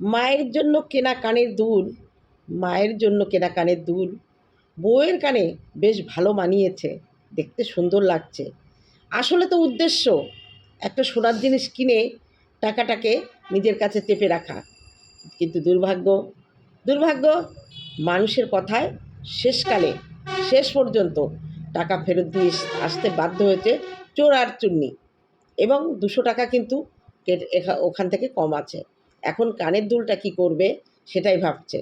মায়ের জন্য কেনা কানের দুল, মায়ের জন্য কেনা কানের দুল, বউয়ের কানে বেশ ভালো মানিয়েছে, দেখতে সুন্দর লাগছে। আসলে তো উদ্দেশ্য, একটা সোনার জিনিস কিনে টাকাটাকে নিজের কাছে চেপে রাখা। কিন্তু দুর্ভাগ্য দুর্ভাগ্য, মানুষের কথায় শেষকালে, শেষ পর্যন্ত টাকা ফেরত দিয়ে আসতে বাধ্য হয়েছে চোর আর চুন্নি। এবং দুশো টাকা কিন্তু ওখান থেকে কম আছে। এখন কানের দুলটা কি করবে সেটাই ভাবছে।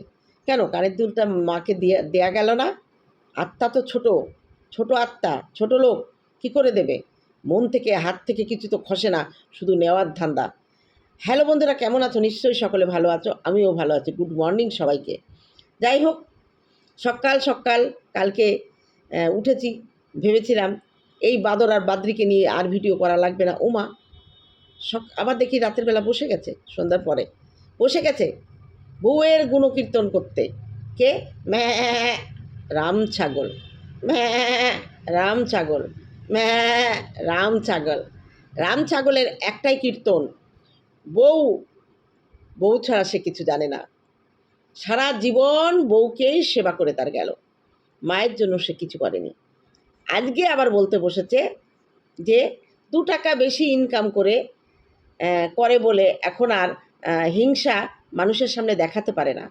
কেন? কানের দুলটা মাকে দিয়ে, দেয়া গেল না? আত্মা তো ছোট ছোট আত্মা, ছোট লোক, কি করে দেবে? মন থেকে, হাত থেকে কিছু তো খসে না, শুধু নেওয়ার ধান্দা। হ্যালো বন্ধুরা, কেমন আছো? নিশ্চয়ই সকলে ভালো আছো, আমিও ভালো আছি। গুড মর্নিং সবাইকে। যাই হোক, সকাল সকাল, কালকে উঠেছি, ভেবেছিলাম এই বাদর আর বাদ্রিকে নিয়ে আর ভিডিও করা লাগবে না। ওমা সক আবার দেখি রাতের বেলা বসে গেছে, সন্ধ্যার পরে। বসে গেছে বউয়ের গুণকীর্তন করতে। কে? ম্যা, রাম ছাগল। ম্যা, রাম ছাগল। ম্যা, রাম ছাগল। রাম ছাগলের একটাই কীর্তন, বউ বউ ছাড়া সে কিছু জানে না। সারা জীবন বউকেই সেবা করে তার গেল। মায়ের জন্য সে কিছু করেনি। আজকে আবার বলতে বসেছে যে দু টাকা বেশি ইনকাম করে করে বলে এখন আর হিংসা মানুষের সামনে দেখাতে পারে না।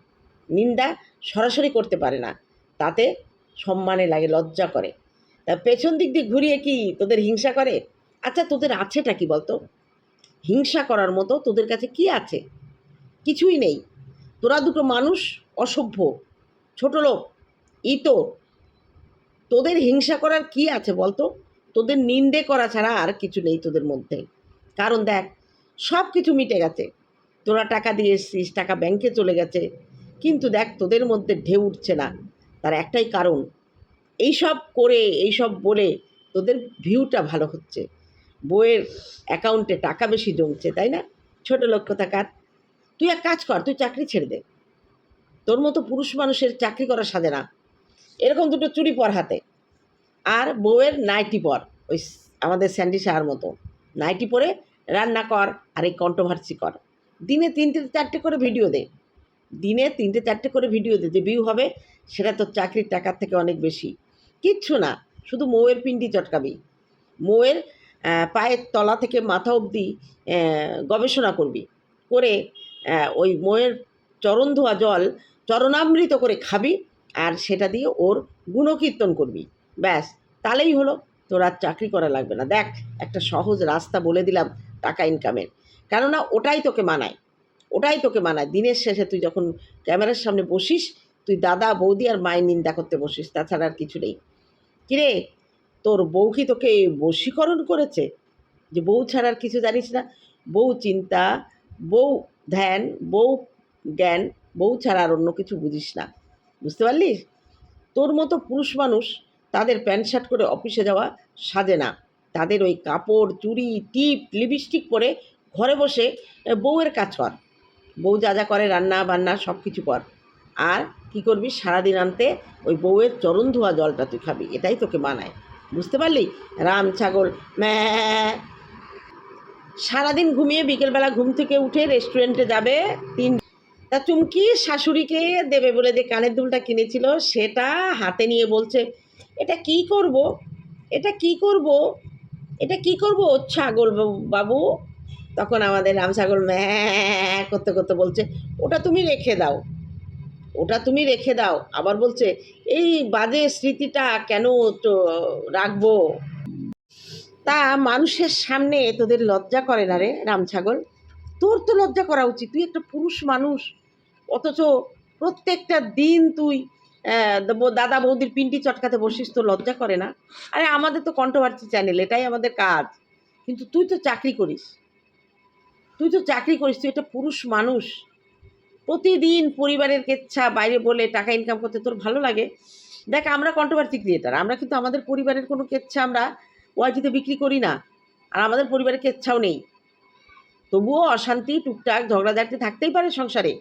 নিন্দা সরাসরি করতে পারে না। তাতে সম্মানে লাগে, লজ্জা করে। তা পেছন দিক দিয়ে ঘুরিয়ে কি তোদের হিংসা করে? আচ্ছা তোদের আছেটা কি বলতো? হিংসা করার মতো তোদের কাছে কি আছে? কিছুই নেই। তোরা দুটো মানুষ অসভ্য, ছোট লোক, ইতো। তোদের হিংসা করার কি আছে বলতো? তোদের নিন্দে করা ছাড়া আর কিছু নেই তোদের মধ্যে। কারণ দেখ সব কিছু মিটে গেছে। তোরা টাকা দিয়ে এসছিস, টাকা ব্যাংকে চলে গেছে। কিন্তু দেখ, তোদের মধ্যে ঢেউ উঠছে না। তার একটাই কারণ, এইসব করে, এইসব বলে তোদের ভিউটা ভালো হচ্ছে। বইয়ের অ্যাকাউন্টে টাকা বেশি জমছে, তাই না? ছোট লোক কোথাকার? তুই এক কাজ কর, তুই চাকরি ছেড়ে দে। তোর মতো পুরুষ মানুষের চাকরি করা সাজে না। এরকম দুটো চুরি পর হাতে। আর বউয়ের নাইটি পর, ওই আমাদের স্যান্ডি শাহার মতো। নাইটি পরে রান্না কর আর এই কন্ট্রোভার্সি কর। দিনে তিনটে চারটে করে ভিডিও দে। দিনে তিনটে চারটে করে ভিডিও দে। যে ভিউ হবে, সেটা তোর চাকরির টাকার থেকে অনেক বেশি। কিচ্ছু না, শুধু মৌয়ের পিন্ডি চটকাবি। মৌয়ের পায়ের তলা থেকে মাথা অবধি গবেষণা করবি। করে ওই মৌয়ের চরণ ধোয়া জল চরণামৃত করে খাবি আর সেটা দিয়ে ওর গুণকীর্তন করবি। ব্যাস, তাহলেই হলো। তোর আর চাকরি করা লাগবে না। দেখ, একটা সহজ রাস্তা বলে দিলাম। টাকা ইনকামের কেননা ওটাই তোকে মানায়। ওটাই তোকে মানায়। দিনের শেষে তুই যখন ক্যামেরার সামনে বসিস, তুই দাদা, বৌদি আর মায়ের নিন্দা করতে বসিস, তাছাড়া আর কিছু নেই। কিরে? তোর বউ কি তোকে বশীকরণ করেছে? যে বউ ছাড়া আর কিছু জানিস না। বউ চিন্তা, বউ ধ্যান, বউ জ্ঞান, বউ ছাড়া আর অন্য কিছু বুঝিস না। বুঝতে পারলি? তোর মতো পুরুষ মানুষ তাদের প্যান্ট শার্ট করে অফিসে যাওয়া সাজে না। তাদের ওই কাপড়, চুড়ি, টিপ, লিপস্টিক পরে ঘরে বসে বউয়ের কাজ কর। বউ যা যা করে, রান্না বান্না সব কিছু কর। আর কি করবি? সারাদিন আনতে ওই বউয়ের চরণ ধোয়া জলটা তুই খাবি। এটাই তোকে মানায় বুঝতে পারলি? রাম, ছাগল, ম্যা। সারাদিন ঘুমিয়ে বিকেলবেলা ঘুম থেকে উঠে রেস্টুরেন্টে যাবে তিন তা চুমকি শাশুড়িকে দেবে বলে যে কানের দুলটা কিনেছিল, সেটা হাতে নিয়ে বলছে, এটা কি করব? এটা কি করব? এটা কি করব? ছাগল বাবু- তখন আমাদের রাম ছাগল ম্যা করতে করতে বলছে, ওটা তুমি রেখে দাও। ওটা তুমি রেখে দাও। আবার বলছে, এই বাজে স্মৃতিটা কেন তো রাখব? তা মানুষের সামনে তোদের লজ্জা করে না রে রাম ছাগল? তোর তো লজ্জা করা উচিত। তুই একটা পুরুষ মানুষ। অথচ প্রত্যেকটা দিন তুই দাদা বৌদির পিন্টি চটকাতে বসিস তো, লজ্জা করে না। আরে, আমাদের তো কন্ট্রোভার্সি চ্যানেল এটাই আমাদের কাজ। কিন্তু তুই তো চাকরি করিস। তুই তো চাকরি করিস, তুই একটা পুরুষ মানুষ। প্রতিদিন পরিবারের কেচ্ছা, বাইরে বলে টাকা ইনকাম করতে তোর ভালো লাগে। দেখ, আমরা কন্ট্রোভার্সি ক্রিয়েটার আমরা কিন্তু আমাদের পরিবারের কোনো কেচ্ছা আমরা ওয়াইটিতে বিক্রি করি না। আর আমাদের পরিবারের কেচ্ছাও নেই। তবুও অশান্তি, টুকটাক ঝগড়াঝাটি থাকতেই পারে সংসারে।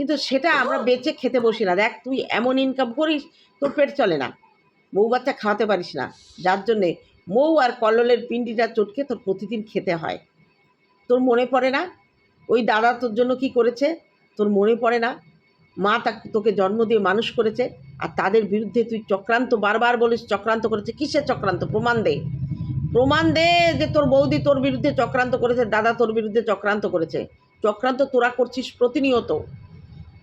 কিন্তু সেটা আমরা বেঁচে খেতে বসি না। দেখ, তুই এমন ইনকাম করিস, তোর পেট চলে না। বউ বাচ্চা খাওয়াতে পারিস না। যার জন্যে মৌ আর কল্লোলের পিন্ডিটা চটকে তোর প্রতিদিন খেতে হয়। তোর মনে পড়ে না? ওই দাদা তোর জন্য কি করেছে? তোর মনে পড়ে না? মা তা, তোকে জন্ম দিয়ে মানুষ করেছে আর তাদের বিরুদ্ধে তুই চক্রান্ত, বারবার বলিস চক্রান্ত করেছে। কিসের চক্রান্ত? প্রমাণ দে। প্রমাণ দে যে তোর বৌদি তোর বিরুদ্ধে চক্রান্ত করেছে, দাদা তোর বিরুদ্ধে চক্রান্ত করেছে। চক্রান্ত তোরা করছিস প্রতিনিয়ত।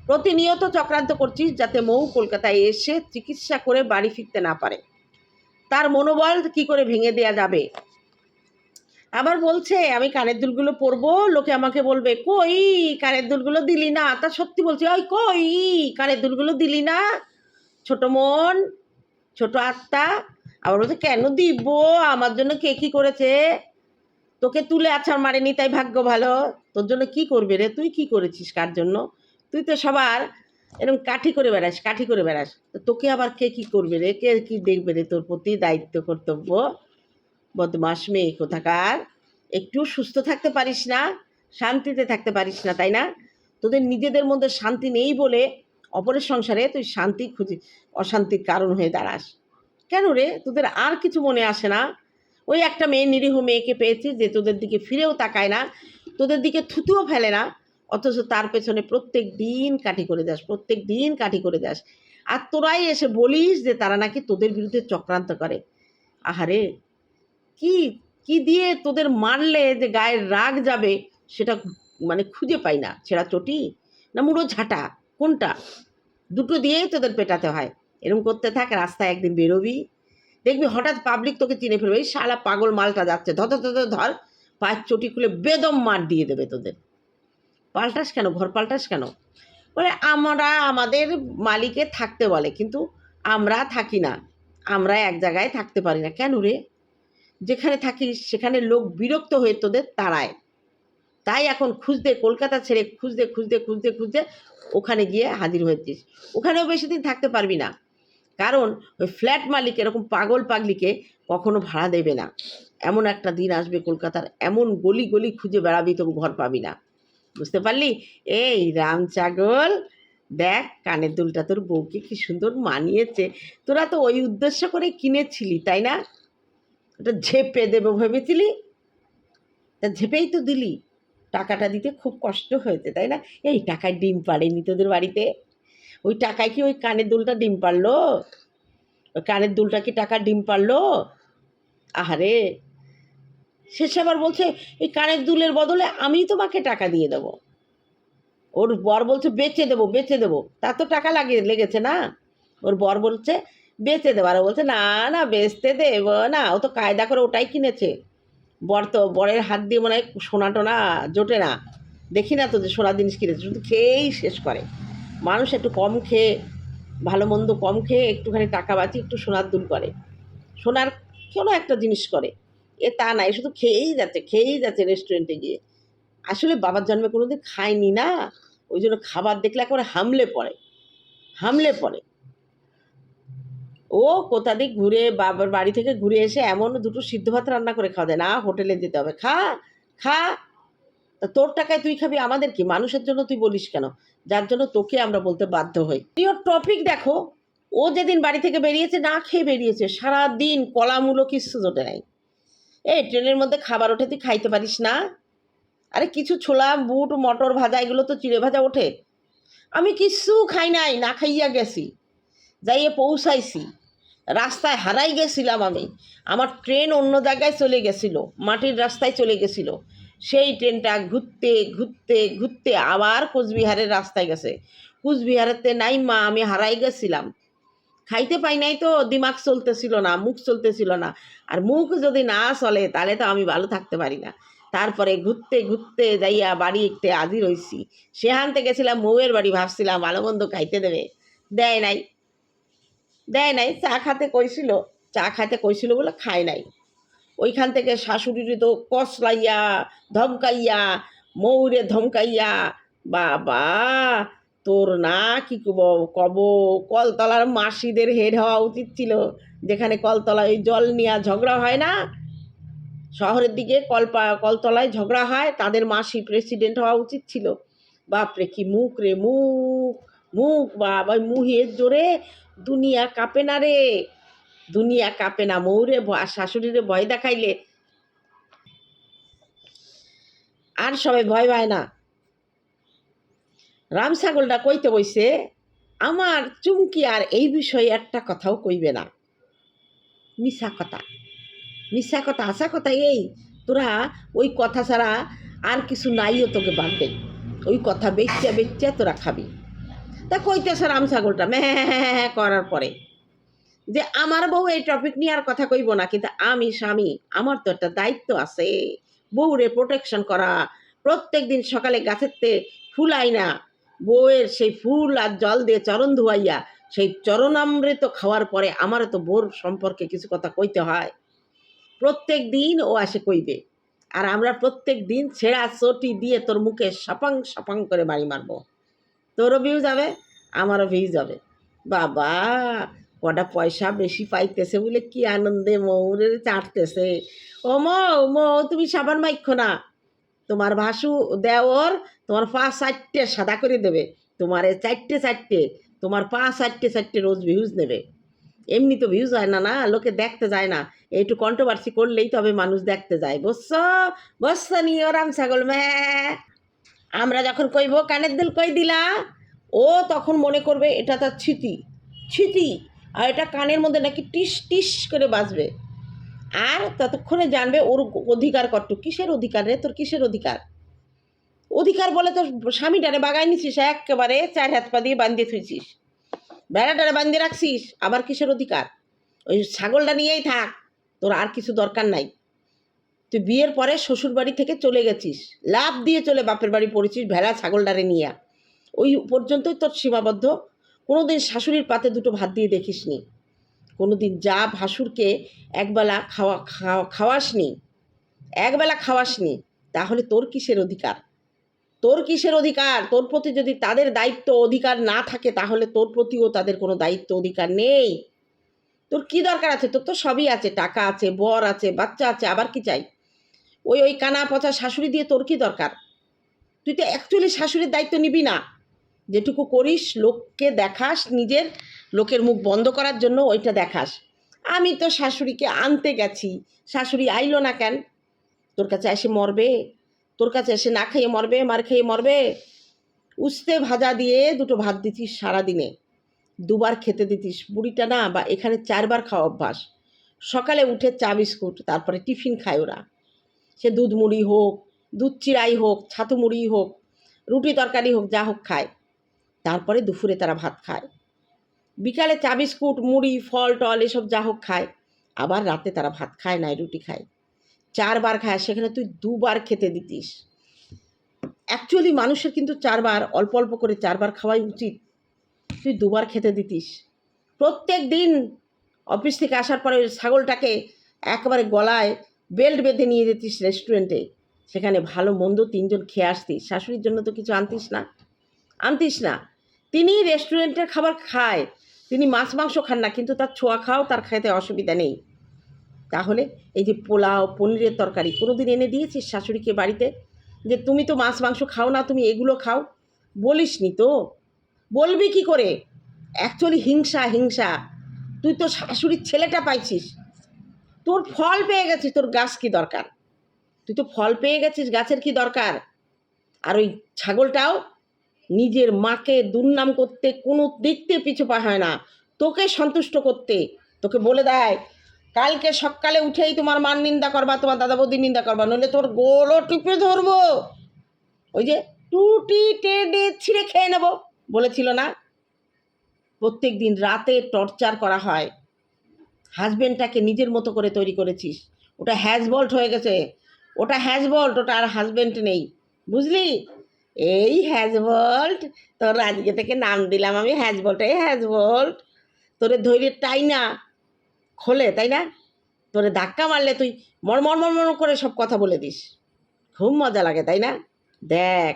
প্রতিনিয়ত চক্রান্ত করছিস যাতে মৌ কলকাতায় এসে চিকিৎসা করে বাড়ি ফিরতে না পারে। তার মনোবল কি করে ভেঙে দেয়া যাবে? আবার বলছে, আমি কানের দুলগুলো পরবো, লোকে আমাকে বলবে, কই, কানের দুলগুলো দিলি না? তা সত্যি বলছি, ওই কই, কানের দুলগুলো দিলি না? ছোট মন, ছোট আত্মা। আবার বলছে, কেন দিব? আমার জন্য কে কি করেছে? তোকে তুলে আছাড় মারেনি, তাই ভাগ্য ভালো। তোর জন্য কি করবে রে? তুই কি করেছিস? কার জন্য? তুই তো সবার এরকম কাঠি করে বেড়াস, কাঠি করে বেড়াস। তো তোকে আবার কে কি করবে রে? কে কি দেখবে রে তোর প্রতি দায়িত্ব, কর্তব্য? বদমাস মেয়ে কোথাকার? একটু সুস্থ থাকতে পারিস না, শান্তিতে থাকতে পারিস না, তাই না? তোদের নিজেদের মধ্যে শান্তি নেই বলে অপরের সংসারে তুই শান্তি খুঁজি, অশান্তির কারণ হয়ে দাঁড়াস। কেন রে? তোদের আর কিছু মনে আসে না। ওই একটা মেয়ে, নিরীহ মেয়েকে পেয়েছিস যে তোদের দিকে ফিরেও তাকায় না, তোদের দিকে থুতুও ফেলে না। অথচ তার পেছনে প্রত্যেক দিন কাঠি করে যাস প্রত্যেক দিন কাঠি করে যাস আর তোরাই এসে বলিস যে তারা নাকি তোদের বিরুদ্ধে চক্রান্ত করে আহারে কি কি দিয়ে তোদের মারলে যে গায়ের রাগ যাবে সেটা মানে খুঁজে পাই না ছেঁড়া চটি না মুড়ো ঝাঁটা কোনটা দুটো দিয়েই তোদের পেটাতে হয় এরকম করতে থাক রাস্তায় একদিন বেরোবি দেখবি হঠাৎ পাবলিক তোকে চিনে ফেলবে এই শালা পাগল মালটা যাচ্ছে ধর ধর ধর পায়ের চটি খুলে বেদম মার দিয়ে দেবে তোদের পাল্টাস কেন? ঘর পাল্টাস কেন? বলে, আমরা আমাদের মালিকে থাকতে বলে, কিন্তু আমরা থাকি না। আমরা এক জায়গায় থাকতে পারি না। কেন রে? যেখানে থাকিস, সেখানে লোক বিরক্ত হয়ে তোদের তাড়ায়। তাই এখন খুঁজতে, কলকাতা ছেড়ে খুঁজতে খুঁজতে খুঁজতে খুঁজতে ওখানে গিয়ে হাজির হয়েছিস। ওখানেও বেশি দিন থাকতে পারবি না। কারণ ওই ফ্ল্যাট মালিক এরকম পাগল পাগলিকে কখনো ভাড়া দেবে না। এমন একটা দিন আসবে কলকাতার, এমন গলি গলি খুঁজে বেড়াবি তবু ঘর পাবি না। বুঝতে পারলি? এই রাম ছাগল, দেখ কানের দুলটা তোর বউকে কি সুন্দর মানিয়েছে। তোরা তো ওই উদ্দেশ্য করে কিনেছিলি, তাই না? ওটা ঝেপে দেবো ভেবেছিলি? তা ঝেপেই তো দিলি। টাকাটা দিতে খুব কষ্ট হয়েছে, তাই না? এই টাকায় ডিম পাড়েনি তোদের বাড়িতে? ওই টাকায় কি ওই কানের দুলটা ডিম পারল ওই কানের দুলটা কি টাকা ডিম পারল আহারে! শেষে আবার বলছে, এই কানের দুলের বদলে আমি তোমাকে টাকা দিয়ে দেবো। ওর বর বলছে, বেচে দেবো বেচে দেবো। তা তো টাকা লাগিয়ে লেগেছে না? ওর বর বলছে, বেচে দেবো। আর বলছে, না না, বেচতে দেবো না। ও তো কায়দা করে ওটাই কিনেছে। বর তো, বরের হাত দিয়ে মনে হয় সোনা টোনা জোটে না। দেখি না তো যে সোনা জিনিস কিনেছে, শুধু খেয়েই শেষ করে। মানুষ একটু কম খেয়ে, ভালো মন্দ কম খেয়ে একটুখানি টাকা বাঁচিয়ে একটু সোনার দুল করে। সোনার কোনো একটা জিনিস করে। এ তা না, এ শুধু খেয়েই যাচ্ছে খেয়েই যাচ্ছে রেস্টুরেন্টে গিয়ে। আসলে বাবার জন্মে কোনো দিন খায়নি না, ওই জন্য খাবার দেখলে একেবারে হামলে পড়ে হামলে পড়ে। ও কোথা দিক ঘুরে, বাবার বাড়ি থেকে ঘুরে এসে এমন দুটো সিদ্ধ ভাত রান্না করে খাওয়া দেয়, না, হোটেলে যেতে হবে, খা খা। তা তোর টাকায় তুই খাবি, আমাদের কি? মানুষের জন্য তুই বলিস কেন? যার জন্য তোকে আমরা বলতে বাধ্য হই। ওর টপিক দেখো, ও যেদিন বাড়ি থেকে বেরিয়েছে, না খেয়ে বেরিয়েছে সারা দিন কলামূলো কিচ্ছু জোটে নাই। এই ট্রেনের মধ্যে খাবার ওঠে, তুই খাইতে পারিস না। আরে কিছু ছোলা, বুট, মটর ভাজা, এগুলো তো চিড়ে ভাজা ওঠে। আমি কিচ্ছু খাই নাই, না খাইয়া গেছি। যাইয়ে পৌঁছাইছি। রাস্তায় হারাই গেছিলাম আমি। আমার ট্রেন অন্য জায়গায় চলে গেছিল, মাটির রাস্তায় চলে গেছিল। সেই ট্রেনটা ঘুরতে ঘুরতে ঘুরতে আবার কোচবিহারের রাস্তায় গেছে। কুচবিহারেতে নাই মা, আমি হারাই গেছিলাম। খাইতে পাই নাই তো, দিমাগ চলতেছিল না, মুখ চলতেছিল না। আর মুখ যদি না চলে, তাহলে তো আমি ভালো থাকতে পারি না। তারপরে ঘুরতে ঘুরতে যাইয়া বাড়ি একটু হাজির হইছি। সেহানতে গেছিলাম মৌয়ের বাড়ি ভাবছিলাম, ভালো মন্দ খাইতে দেবে। দেয় নাই। দেয় নাই, চা খাতে কইছিল, চা খাইতে কইছিল বলে খায় নাই। ওইখান থেকে শাশুড়ির তো কসলাইয়া, ধমকাইয়া মৌরে ধমকাইয়া, বাবা! তোর না কি কব কলতলার মাসিদের হেড হওয়া উচিত ছিল, যেখানে কলতলায় জল নিয়ে ঝগড়া হয় না। শহরের দিকে কলপা, কলতলায় ঝগড়া হয়, তাদের মাসি প্রেসিডেন্ট হওয়া উচিত ছিল। বাপরে, কি মুখ রে, মুখ মুখ বাবা, ওই মুহের জোরে দুনিয়া কাঁপে না রে। দুনিয়া কাঁপে না মৌরে শাশুড়িরে ভয় দেখাইলে। আর সবাই ভয় পায় না। রাম ছাগলটা কইতে বইছে, আমার চুমকি আর এই বিষয়ে একটা কথাও কইবে না। মিশা কথা। মিশা কথা আসা কথা এই, তোরা ওই কথা ছাড়া আর কিছু নাইও তোকে বাঁধবে ওই কথা বেচা বেচা তোরা খাবি। তা কইতেছে রাম ছাগলটা মে করার পরে যে আমার বউ এই টপিক নিয়ে আর কথা কইব না, কিন্তু আমি স্বামী, আমার তো একটা দায়িত্ব আছে। বউরে প্রোটেকশন করা প্রত্যেক দিন সকালে গাছের তে ফুল আইনা বউয়ের সেই ফুল আর জল দিয়ে চরণ ধুয়াইয়া, সেই চরণামৃত খাওয়ার পরে আমারও তো বোর সম্পর্কে কিছু কথা কইতে হয়। প্রত্যেক দিন ও আসে কইবে, আর আমরা প্রত্যেক দিন ছেঁড়া চটি দিয়ে তোর মুখে সপাং সপাং করে বাড়ি মারবো। তোরও ভিউ যাবে, আমারও ভিউ যাবে। বাবা, কটা পয়সা বেশি পাইতেছে বলে কি আনন্দে মৌরের চাটতেছে। ও মৌ মৌ, তুমি সাবান মাইক্ষ না। তোমার ভাসু দেওর তোমার পা চারটে সাদা করে দেবে। তোমার এ চারটে চারটে, তোমার পা চারটে চারটে রোজ ভিউজ নেবে। এমনি তো ভিউজ হয় না না? লোকে দেখতে যায় না। একটু কন্ট্রোভার্সি করলেই তবে মানুষ দেখতে যায়। বসছ বসছ নি ওরাম ছাগল ম্যা আমরা যখন কইব, কানের দিল কই দিলা? ও তখন মনে করবে, এটা তার ছিটি। ছিটি! আর এটা কানের মধ্যে নাকি টিস টিস করে বাজবে। আর ততক্ষণে জানবে ওর অধিকার কত কিসের অধিকার রে? তোর কিসের অধিকার? অধিকার বলে তোর স্বামীটারে বাগাই নিছিস, একেবারে চার হাত পা দিয়ে বান্ধিয়ে থুইছিস। বেড়াটারে বান্ধিয়ে রাখছিস, আবার কিসের অধিকার? ওই ছাগলটা নিয়েই থাক, তোর আর কিছু দরকার নাই। তুই বিয়ের পরে শ্বশুর বাড়ি থেকে চলে গেছিস, লাভ দিয়ে চলে বাপের বাড়ি পড়েছিস ভেড়া ছাগলটারে নিয়ে। ওই পর্যন্তই তোর সীমাবদ্ধ। কোনো দিন শাশুড়ির পাতে দুটো ভাত দিয়ে দেখিসনি। কোনো দিন যা ভাসুরকে একবেলা খাওয়া খাওয়া, খাওয়াসনি, একবেলা খাওয়াসনি, তাহলে তোর কিসের অধিকার? তোর কিসের অধিকার? তোর প্রতি যদি তাদের দায়িত্ব অধিকার না থাকে, তাহলে তোর প্রতিও তাদের কোনো দায়িত্ব অধিকার নেই। তোর কি দরকার আছে? তোর তো সবই আছে। টাকা আছে, বর আছে, বাচ্চা আছে, আবার কি চাই? ওই ওই কানা পচা শাশুড়ি দিয়ে তোর কি দরকার? তুই তো অ্যাকচুয়ালি শাশুড়ির দায়িত্ব নিবি না। যেটুকু করিস, লোককে দেখাস, নিজের লোকের মুখ বন্ধ করার জন্য ওইটা দেখাস। আমি তো শাশুড়িকে আনতে গেছি। শাশুড়ি আইলো না কেন? তোর কাছে এসে মরবে? তোর কাছে এসে না খেয়ে মরবে, মার খেয়ে মরবে? উস্তে ভাজা দিয়ে দুটো ভাত দিতিস সারাদিনে। দুবার খেতে দিতিস। বুড়িটা না, বা এখানে চারবার খাওয়া অভ্যাস। সকালে উঠে চা বিস্কুট, তারপরে টিফিন খায় ওরা। সে দুধ মুড়ি হোক, দুধ চিরাই হোক, ছাতু মুড়ি হোক, রুটি তরকারি হোক, যা হোক খায়। তারপরে দুপুরে তারা ভাত খায়। বিকালে চা বিস্কুট, মুড়ি, ফল, টল, এসব যা হোক খায়। আবার রাতে তারা ভাত খায় নাই রুটি খায়। চারবার খায়, সেখানে তুই দুবার খেতে দিতিস। অ্যাকচুয়ালি মানুষের কিন্তু চারবার, অল্প অল্প করে চারবার খাওয়াই উচিত। তুই দুবার খেতে দিতিস। প্রত্যেক দিন অফিস থেকে আসার পরে ছাগলটাকে একেবারে গলায় বেল্ট বেঁধে নিয়ে যেতিস রেস্টুরেন্টে সেখানে ভালো মন্দ তিনজন খেয়ে আসতিস। শাশুড়ির জন্য তো কিছু আনতিস না। আনতিস না। তিনি রেস্টুরেন্টের খাবার খায়। তিনি মাছ মাংস খান না, কিন্তু তার ছোঁয়া খাও তার খেতে অসুবিধা নেই। তাহলে এই যে পোলাও, পনিরের তরকারি কোনো দিন এনে দিয়েছিস শাশুড়িকে বাড়িতে? যে তুমি তো মাছ, মাংস খাও না, তুমি এগুলো খাও। বলিস নি তো। বলবি কি করে? অ্যাকচুয়ালি হিংসা হিংসা। তুই তো শাশুড়ির ছেলেটা পাইছিস। তোর ফল পেয়ে গেছিস, তোর গাছ কি দরকার? তুই তো ফল পেয়ে গেছিস, গাছের কি দরকার? আর ওই ছাগলটাও নিজের মাকে দুর্নাম করতে কোনো দেখতে পিছু পা হয় না। তোকে সন্তুষ্ট করতে। তোকে বলে দেয় কালকে সকালে উঠেই তোমার মান নিন্দা করবা, তোমার দাদা বৌদির নিন্দা করবা, নইলে তোর গোলও টিপে ধরবো। ওই যে টুটি টেডে ছিঁড়ে খেয়ে নেব বলেছিল না? প্রত্যেক দিন রাতে টর্চার করা হয়। হাজবেন্ডটাকে নিজের মতো করে তৈরি করেছিস। ওটা হ্যাজবল্ট হয়ে গেছে। ওটা হ্যাজবল্ট ওটা আর হাজবেন্ড নেই। বুঝলি? এই হ্যাজবল্ট তোর আজকে থেকে নাম দিলাম আমি হ্যাজবল্ট এই হ্যাজবল্ট তোরে ধৈর্যের টাই না খোলে, তাই না? তোরে ধাক্কা মারলে তুই মরমর মরমর করে সব কথা বলে দিস। খুব মজা লাগে, তাই না? দেখ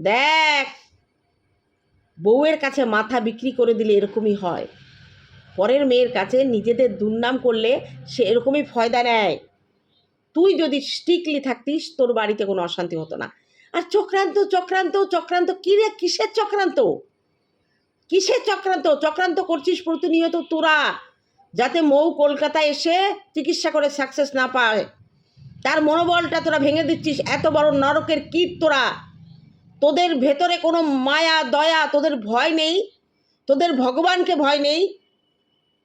দেখ, বউয়ের কাছে মাথা বিক্রি করে দিলে এরকমই হয়। পরের মেয়ের কাছে নিজেদের দুর্নাম করলে সে এরকমই ফয়দা নেয়। তুই যদি স্ট্রিক্টলি থাকতিস, তোর বাড়িতে কোনো অশান্তি হতো না। আর চক্রান্ত চক্রান্ত চক্রান্ত, কী রে, কিসের চক্রান্ত? কিসের চক্রান্ত? চক্রান্ত করছিস প্রতিনিয়ত তোরা। যাতে মৌ কলকাতায় এসে চিকিৎসা করে সাকসেস না পায়। তার মনোবলটা তোরা ভেঙে দিচ্ছিস, এত বড় নরকের কীট তোরা। তোদের ভেতরে কোনো মায়া, দয়া, তোদের ভয় নেই, তোদের ভগবানকে ভয় নেই।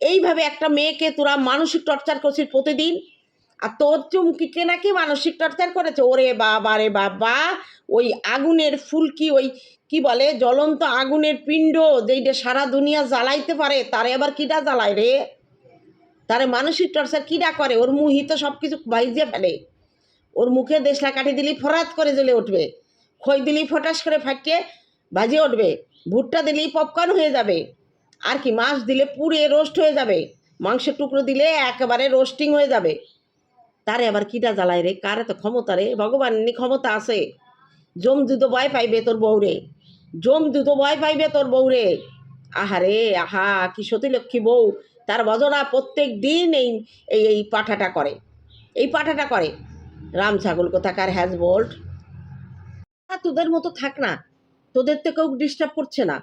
এইভাবে একটা মেয়েকে তোরা মানসিক টর্চার করছিস প্রতিদিন। আর তোর চুমকিকে নাকি মানসিক টর্চার করেছে। ওরে বাবা রে বাবা, ওই আগুনের ফুলকি, ওই কি বলে, জ্বলন্ত আগুনের পিণ্ড যেইটা সারা দুনিয়া জ্বালাইতে পারে, তারে আবার কিটা জ্বালায় রে? তারে মানসিক টর্চার কিটা করে? ওর মুহি তো সব কিছু বাইজে ফেলে। ওর মুখে দেশলা কাঠি দিলেই ফরাত করে জ্বলে উঠবে। খই দিলেই ফটাস করে ফাটিয়ে বাজিয়ে উঠবে। ভুট্টা দিলেই পপকর্ন হয়ে যাবে। আর কি, মাছ দিলে পুড়ে রোস্ট হয়ে যাবে। মাংসের টুকরো দিলে একেবারে রোস্টিং হয়ে যাবে। তারে আবার কীটা জ্বালায় রে? কার এত ক্ষমতা রে? ভগবান নি ক্ষমতা আছে। জম দুটো ভয় পাইবে তোর বউরে। জম দুটো ভয় পাইবে তোর বউরে। আহারে, আহা, কি সতীলক্ষ্মী বউ। তার বজরা প্রত্যেক দিন এই এই এই পাঠাটা করে। এই পাঠাটা করে। রাম ছাগল কোথাকার হ্যাজ বোল্ট তোদের মতো থাক না। তোদের তো কেউ ডিস্টার্ব করছে না।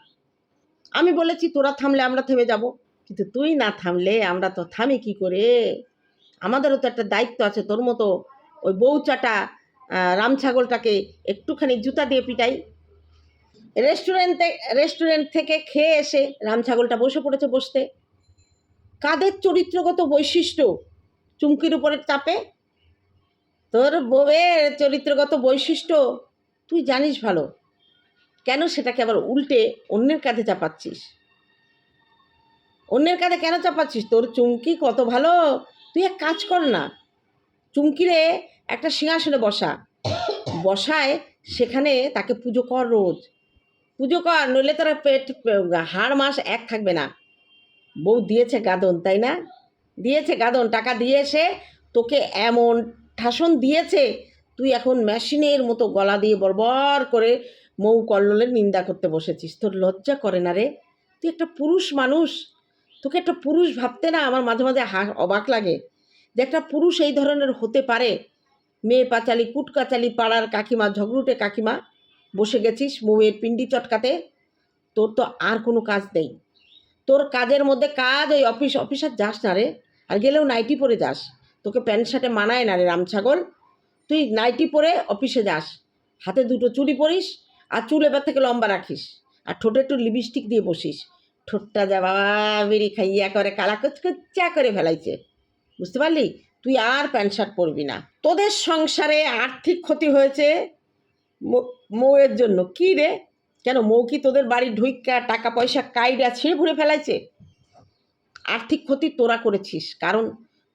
আমি বলেছি, তোরা থামলে আমরা থেমে যাব। কিন্তু তুই না থামলে আমরা তো থামি কি করে? আমাদেরও তো একটা দায়িত্ব আছে। তোর মতো ওই বউচাটা রাম ছাগলটাকে একটুখানি জুতা দিয়ে পিটাই। রেস্টুরেন্টে, রেস্টুরেন্ট থেকে খেয়ে এসে রাম ছাগলটা বসে পড়েছে বসতে। কাদের চরিত্রগত বৈশিষ্ট্য? চুমকির উপরের চাপে? তোর বউয়ের চরিত্রগত বৈশিষ্ট্য? তুই জানিস ভালো। কেন সেটাকে আবার উল্টে অন্যের কাঁধে চাপাচ্ছিস? অন্যের কাঁধে কেন চাপাচ্ছিস? তোর চুমকি কত ভালো। তুই এক কাজ কর না। চুমকিরে একটা সিংহাসনে বসা। বসায় সেখানে তাকে পুজো কর রোজ। পুজো কর, নইলে তোরা পেট, হাড়, মাস এক থাকবে না। বউ দিয়েছে গাদন, তাই না? দিয়েছে গাদন, টাকা দিয়ে এসে তোকে এমন ঠাসন দিয়েছে, তুই এখন মেশিনের মতো গলা দিয়ে বরবর করে মৌ কল্লোলের নিন্দা করতে বসেছিস। তোর লজ্জা করে না রে? তুই একটা পুরুষ মানুষ। তোকে একটা পুরুষ ভাবতে না আমার মাঝে মাঝে হা, অবাক লাগে। যে একটা পুরুষ এই ধরনের হতে পারে। মেয়ে পাঁচালি কুটকাচালি পাড়ার কাকিমা, ঝগড়ুটে কাকিমা, বসে গেছিস মৌয়ের পিন্ডি চটকাতে। তোর তো আর কোনো কাজ নেই। তোর কাজের মধ্যে কাজ ওই অফিস অফিসার যাস না রে। আর গেলেও নাইটি পরে যাস। তোকে প্যান্ট, শার্টে মানায় না রে রামছাগল। তুই নাইটি পরে অফিসে যাস। হাতে দুটো চুড়ি পরিস আর চুল এবার থেকে লম্বা রাখিস। আর ঠোঁটে একটু লিপস্টিক দিয়ে বসিস। ঠোঁটটা যা বাবা বেরি খাইয়া করে, কালা কুচকুচ্চা করে ফেলাইছে। বুঝতে পারলি? তুই আর প্যান্ট, শার্ট পরবি না। তোদের সংসারে আর্থিক ক্ষতি হয়েছে মৌয়ের জন্য। কী রে? কেন মৌ কি তোদের বাড়ির ঢুইকা টাকা পয়সা কাইডা ছিঁড়ে ভুড়ে ফেলাইছে? আর্থিক ক্ষতি তোরা করেছিস, কারণ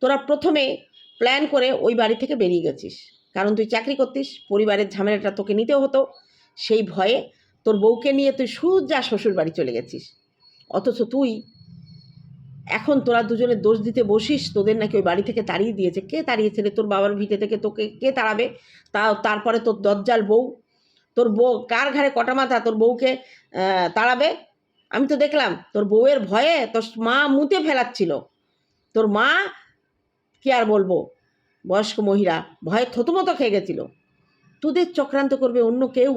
তোরা প্রথমে প্ল্যান করে ওই বাড়ি থেকে বেরিয়ে গেছিস। কারণ তুই চাকরি করতিস, পরিবারের ঝামেলাটা তোকে নিতেও হতো। সেই ভয়ে তোর বউকে নিয়ে তুই সোজা শ্বশুর বাড়ি চলে গেছিস। অথচ তুই এখন তোরা দুজনে দোষ দিতে বসিস, তোদের নাকি ওই বাড়ি থেকে তাড়িয়ে দিয়েছে। কে তাড়িয়েছে রে তোর বাবার ভিটে থেকে? তোকে কে তাড়াবে? তা তারপরে তোর দজ্জাল বউ তোর বউ কার ঘাড়ে কটা মাথা তোর বউকে তাড়াবে? আমি তো দেখলাম তোর বউয়ের ভয়ে তোর মা মুতে ফেলাচ্ছিল। তোর মা, কি আর বলব, বয়স্ক মহিলা, ভয়ে থতমতো খেয়ে গেছিল। তোদের চক্রান্ত করবে অন্য কেউ?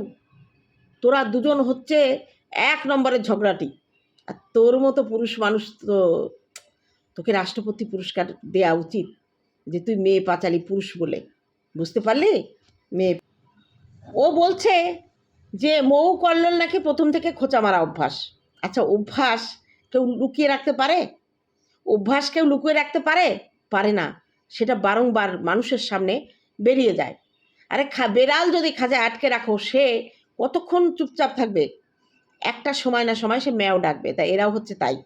তোরা দুজন হচ্ছে এক নম্বরের ঝগড়াটি। আর তোর মতো পুরুষ মানুষ তো তোকে রাষ্ট্রপতি পুরস্কার দেওয়া উচিত যে তুই মেয়ে পাঁচালি পুরুষ বলে। বুঝতে পারলি? মেয়ে ও বলছে যে মৌ কল্লোল নাকি প্রথম থেকে খোঁচা মারা অভ্যাস। আচ্ছা অভ্যাস কেউ লুকিয়ে রাখতে পারে? অভ্যাস কেউ লুকিয়ে রাখতে পারে? পারে না। সেটা বারংবার মানুষের সামনে বেরিয়ে যায়। আরে খা, বেড়াল যদি খাঁচায় আটকে রাখো, সে কতক্ষণ চুপচাপ থাকবে? একটা সময় না সময় সে ম্যাও ডাকবে। তাই এরাও হচ্ছে তাই।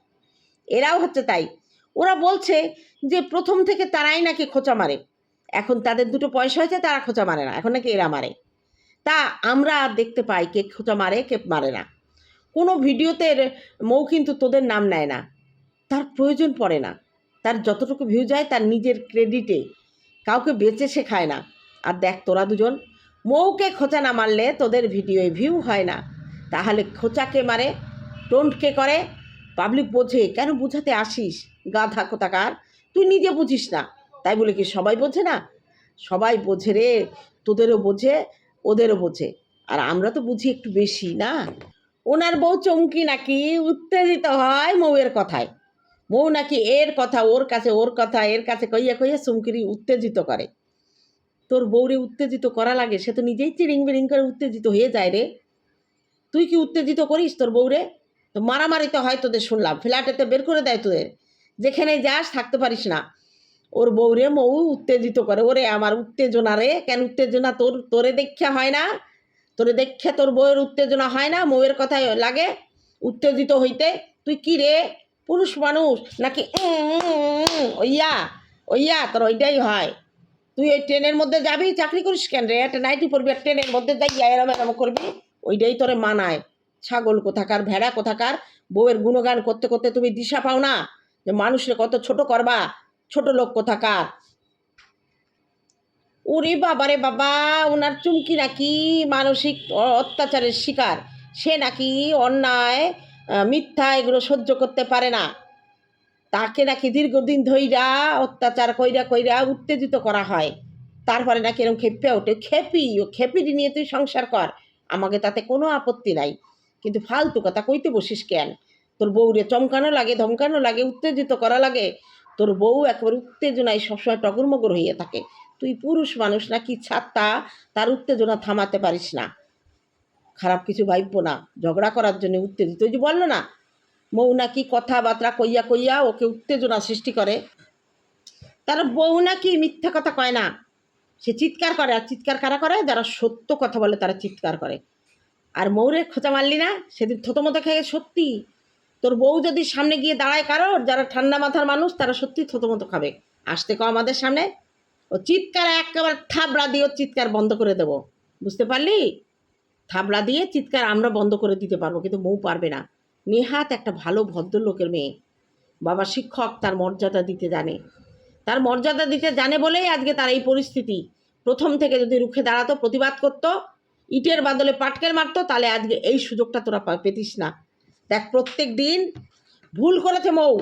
এরাও হচ্ছে তাই। ওরা বলছে যে প্রথম থেকে তারাই নাকি খোঁচা মারে। এখন তাদের দুটো পয়সা হয়েছে, তারা খোঁচা মারে না। এখন নাকি এরা মারে। তা আমরা দেখতে পাই কে খোঁচা মারে, কে মারে না। কোনো ভিডিওতে মৌ কিন্তু তোদের নাম নেয় না। তার প্রয়োজন পড়ে না। তার যতটুকু ভিউ যায় তার নিজের ক্রেডিটে কাউকে বেচে সে খায় না। আর দেখ তোরা দুজন, মৌকে খোঁচা না মারলে তোদের ভিডিওয়ে ভিউ হয় না। তাহলে খোঁচাকে মারে টোন্টকে করে? পাবলিক বোঝে, কেন বোঝাতে আসিস? গাধা কোথাকার? তুই নিজে বুঝিস না। তাই বলে কি সবাই বোঝে না? সবাই বোঝে রে, তোদেরও বোঝে ওদেরও বোঝে। আর আমরা তো বুঝি একটু বেশি, না? ওনার বউ চমকি নাকি উত্তেজিত হয় মৌয়ের কথায়। মৌ নাকি এর কথা, ওর কাছে, ওর কথা, এর কাছে কইয়া কইয়া চমকিরি উত্তেজিত করে। তোর বউরে উত্তেজিত করা লাগে, সে তো নিজেই চিরিং বিরিং করে উত্তেজিত হয়ে যায় রে। তুই কি উত্তেজিত করিস তোর বউরে? তো মারামারি তো হয় তোদের শুনলাম, ফ্ল্যাটেতে বের করে দেয় তোদের। যেখানে যাস থাকতে পারিস না। ওর বউরে মৌ উত্তেজিত করে, ওরে আমার উত্তেজনা রে, কেন উত্তেজনা তোর, তোরে দেখা হয় না? তোরে দেখে তোর বউয়ের উত্তেজনা হয় না? মৌয়ের কথায় লাগে উত্তেজিত হইতে। তুই কি রে? পুরুষ মানুষ নাকি ওইয়া ওইয়া, তোর ওইটাই হয়। তুই ওই ট্রেনের মধ্যে যাবি? চাকরি করিস কেন রে? একটা নাইটি পরবি আর ট্রেনের মধ্যে যাই এরম এরম করবি। ওইটাই তোরে মানায়। ছাগল কোথাকার, ভেড়া কোথাকার, বউয়ের গুণগান করতে করতে তুমি দিশা পাও না। যে মানুষের কত ছোট করবা ছোট লোক কোথাকার? ওরে বাবারে বাবা ওনার চুমকি নাকি মানসিক অত্যাচারের শিকার। সে নাকি অন্যায় মিথ্যা এগুলো সহ্য করতে পারে না। তাকে নাকি দীর্ঘদিন ধইরা অত্যাচার কইরা কইরা উত্তেজিত করা হয়। তারপরে নাকি এরকম খেপে ওঠে। খেপি, ও খেপিটি নিয়ে তুই সংসার কর। আমাকে তাতে কোনো আপত্তি নাই। কিন্তু ফালতু কথা কইতে বসিস কেন? তোর বউরে চমকানো লাগে, ধমকানো লাগে, উত্তেজিত করা লাগে। তোর বউ একেবারে উত্তেজনায় সবসময় টগরমগর হইয়া থাকে। তুই পুরুষ মানুষ নাকি ছাত্তা তার উত্তেজনা থামাতে পারিস না। খারাপ কিছু ভাইব না, ঝগড়া করার জন্য উত্তেজিত। ওই যে বলল না, মৌ নাকি কথাবার্তা কইয়া কইয়া ওকে উত্তেজনা সৃষ্টি করে। তার বউ নাকি মিথ্যা কথা কয় না। সে চিৎকার করে, আর চিৎকার কারা করে? যারা সত্য কথা বলে তারা চিৎকার করে। আর মৌরে খোঁচা মারলি না? সেদিন থতমতো খেয়ে সত্যি। তোর বউ যদি সামনে গিয়ে দাঁড়ায় কারোর, যারা ঠান্ডা মাথার মানুষ, তারা সত্যি থতমতো খাবে। আসতে কো আমাদের সামনে। ও চিৎকার একেবারে থাবড়া দিয়ে ওর চিৎকার বন্ধ করে দেবো। বুঝতে পারলি? থাবড়া দিয়ে চিৎকার আমরা বন্ধ করে দিতে পারব, কিন্তু মৌ পারবে না। নেহাত একটা ভালো ভদ্রলোকের মেয়ে। বাবা শিক্ষক, তার মর্যাদা দিতে জানে। তার মর্যাদা দিতে জানে বলেই আজকে তার এই পরিস্থিতি। প্রথম থেকে যদি রুখে দাঁড়াতো, প্রতিবাদ করতো, ইটের বাদলে পাটকেল মারতো, তাহলে আজকে এই সুযোগটা তোরা পেতিস না। দেখ, প্রত্যেক দিন ভুল করেছে মৌ।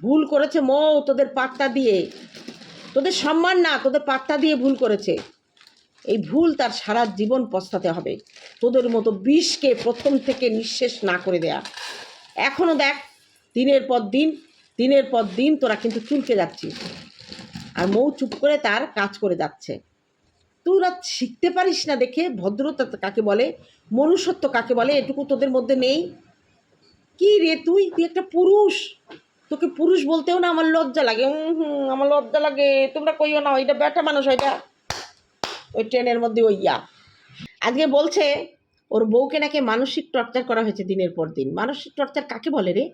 ভুল করেছে মৌ তোদের পাত্তা দিয়ে। তোদের সম্মান না, তোদের পাত্তা দিয়ে ভুল করেছে। এই ভুল তার সারা জীবন পস্তাতে হবে। তোদের মতো বিষকে প্রথম থেকে নিঃশেষ না করে দেয়া। এখনও দেখ, দিনের পর দিন, দিনের পর দিন তোরা কিন্তু চুলকে যাচ্ছিস। আর মৌ চুপ করে তার কাজ করে যাচ্ছে। তোরা শিখতে পারিস না দেখে, ভদ্রতা কাকে বলে, মনুষ্যত্ব কাকে বলে, এটুকু তোদের মধ্যে নেই। কি রে তুই? তুই একটা পুরুষ। তোকে পুরুষ বলতেও না আমার লজ্জা লাগে। হুম, আমার লজ্জা লাগে। তোমরা কইও না, ওইটা ব্যাটা মানুষ, ওইটা। ওই ট্রেনের মধ্যে ওইয়া আজকে বলছে, ওর বউকে নাকি মানসিক টর্চার করা হয়েছে দিনের পর দিন। মানসিক টর্চার কাকে বলে রে?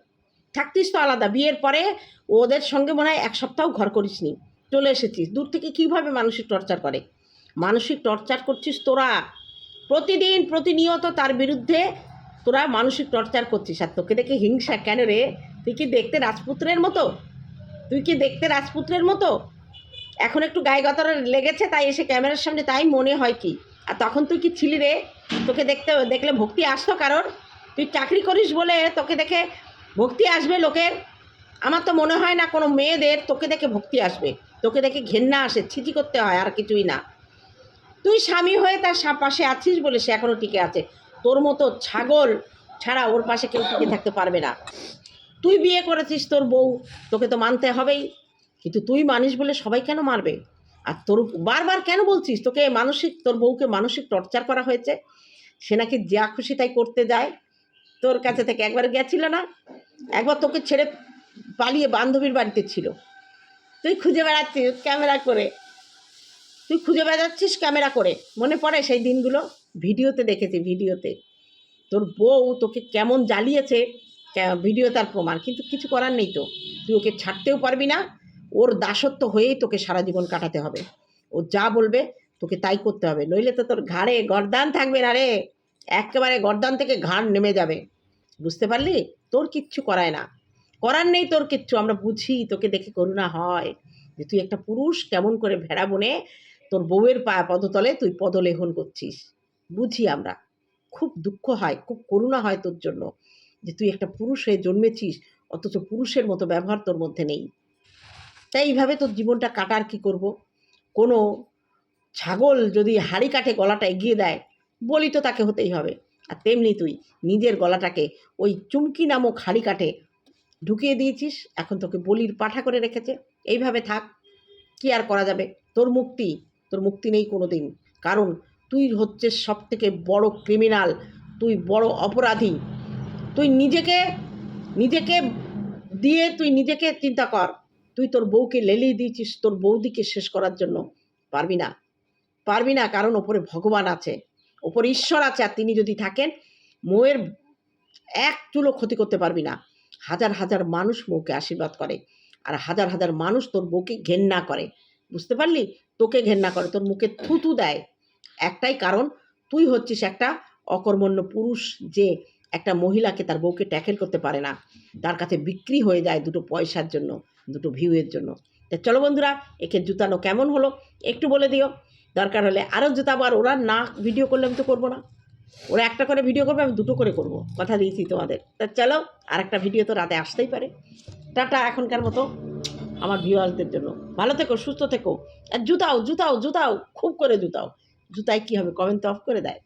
থাকতিস তো আলাদা। বিয়ের পরে ওদের সঙ্গে মনে হয় এক সপ্তাহ ঘর করিসনি। চলে এসেছিস। দূর থেকে কীভাবে মানসিক টর্চার করে? মানসিক টর্চার করছিস তোরা। প্রতিদিন প্রতিনিয়ত তার বিরুদ্ধে তোরা মানসিক টর্চার করছিস আর তোকে দেখে হিংসা কেন রে? তুই কি দেখতে রাজপুত্রের মতো? তুই কি দেখতে রাজপুত্রের মতো? এখন একটু গায়ে গতর লেগেছে, তাই এসে ক্যামেরার সামনে তাই মনে হয় কি? আর তখন তুই কি ছিলি রে? তোকে দেখতে, দেখলে ভক্তি আসতো কারোর? তুই চাকরি করিস বলে তোকে দেখে ভক্তি আসবে লোকের? আমার তো মনে হয় না কোনো মেয়েদের তোকে দেখে ভক্তি আসবে। তোকে দেখে ঘেন্না আসে ছিটি করতে হয় আর কিছুই না। তুই স্বামী হয়ে তার পাশে আছিস বলে সে এখনও টিকে আছে। তোর মতো ছাগল ছাড়া ওর পাশে কেউ টিকে থাকতে পারবে না। তুই বিয়ে করেছিস তোর বউ, তোকে তো মানতে হবেই। কিন্তু তুই মানিস বলে সবাই কেন মারবে? আর তোর বারবার কেন বলছিস তোকে মানসিক তোর বউকে মানসিক টর্চার করা হয়েছে? সে নাকি যা খুশি তাই করতে যায়। তোর কাছে থেকে একবার গেছিল না? একবার তোকে ছেড়ে পালিয়ে বান্ধবীর বাড়িতে ছিল। তুই খুঁজে বেড়াচ্ছিস ক্যামেরা করে। তুই খুঁজে বেড়াচ্ছিস ক্যামেরা করে। মনে পড়ে সেই দিনগুলো? ভিডিওতে দেখেছি, ভিডিওতে। তোর বউ তোকে কেমন জ্বালিয়েছে ভিডিও তার প্রমাণ, কিন্তু কিছু করার নেই তো। তুই ওকে ছাড়তেও পারবি না, ওর দাসত্ব হয়েই তোকে সারা জীবন কাটাতে হবে। ও যা বলবে, তোকে তাই করতে হবে। নইলে তো তোর ঘাড়ে গরদান থাকবে না রে। একেবারে গরদান থেকে ঘাড় নেমে যাবে। বুঝতে পারলি? তোর কিচ্ছু করায় না। করার নেই তোর কিচ্ছু। আমরা বুঝি, তোকে দেখে করুণা হয় যে তুই একটা পুরুষ, কেমন করে ভেড়া বনে তোর বউয়ের পা, পদতলে তুই পদলেহন করছিস। বুঝি আমরা। খুব দুঃখ হয়, খুব করুণা হয় তোর জন্য যে তুই একটা পুরুষ হয়ে জন্মেছিস, অথচ পুরুষের মতো ব্যবহার তোর মধ্যে নেই। তাই এইভাবে তোর জীবনটা কাটার কি করব? কোনো ছাগল যদি হাড়ি কাটে, গলাটা এগিয়ে দেয়, বলি তো তাকে হতেই হবে। আর তেমনি তুই নিজের গলাটাকে ওই চুমকি নামক হাড়ি কাটে ঢুকিয়ে দিয়েছিস, এখন তোকে বলির পাঠা করে রেখেছে। এইভাবে থাক, কি আর করা যাবে? তোর মুক্তি তোর মুক্তি নেই কোনো দিন কারণ তুই হচ্ছে সব থেকে বড় ক্রিমিনাল তুই বড় অপরাধী। তুই নিজেকে নিজেকে দিয়ে তুই নিজেকে চিন্তা কর। তুই তোর বউকে লেলিয়ে দিয়েছিস, তোর বৌদিকে শেষ করার জন্য। পারবি না। পারবি না, কারণ ওপরে ভগবান আছে। ওপরে ঈশ্বর আছে, আর তিনি যদি থাকেন, মৌয়ের এক চুলো ক্ষতি করতে পারবি না। হাজার হাজার মানুষ মৌকে আশীর্বাদ করে, আর হাজার হাজার মানুষ তোর বউকে ঘেন্না করে। বুঝতে পারলি? তোকে ঘেন্না করে, তোর মুখে থুতু দেয়। একটাই কারণ, তুই হচ্ছিস একটা অকর্মণ্য পুরুষ যে একটা মহিলাকে তার বউকে ট্যাকেল করতে পারে না। তার কাছে বিক্রি হয়ে যায় দুটো পয়সার জন্য, দুটো ভিউয়ের জন্য। তা চলো বন্ধুরা, একে জুতানো কেমন হলো একটু বলে দিও। দরকার হলে আরও জুতাবো আর ওরা না ভিডিও করলে আমি তো করব না। ওরা একটা করে ভিডিও করবে, আমি দুটো করে করব। কথা দিয়েছি তোমাদের। তা চলো আর একটা ভিডিও তো রাতে আসতেই পারে। টাটা এখনকার মতো আমার ভিউয়ার্সদের জন্য। ভালো থেকো, সুস্থ থেকো। আর জুতাও জুতাও জুতাও, খুব করে জুতাও। জুতায় কী হবে? কমেন্ট তো অফ করে দেয়।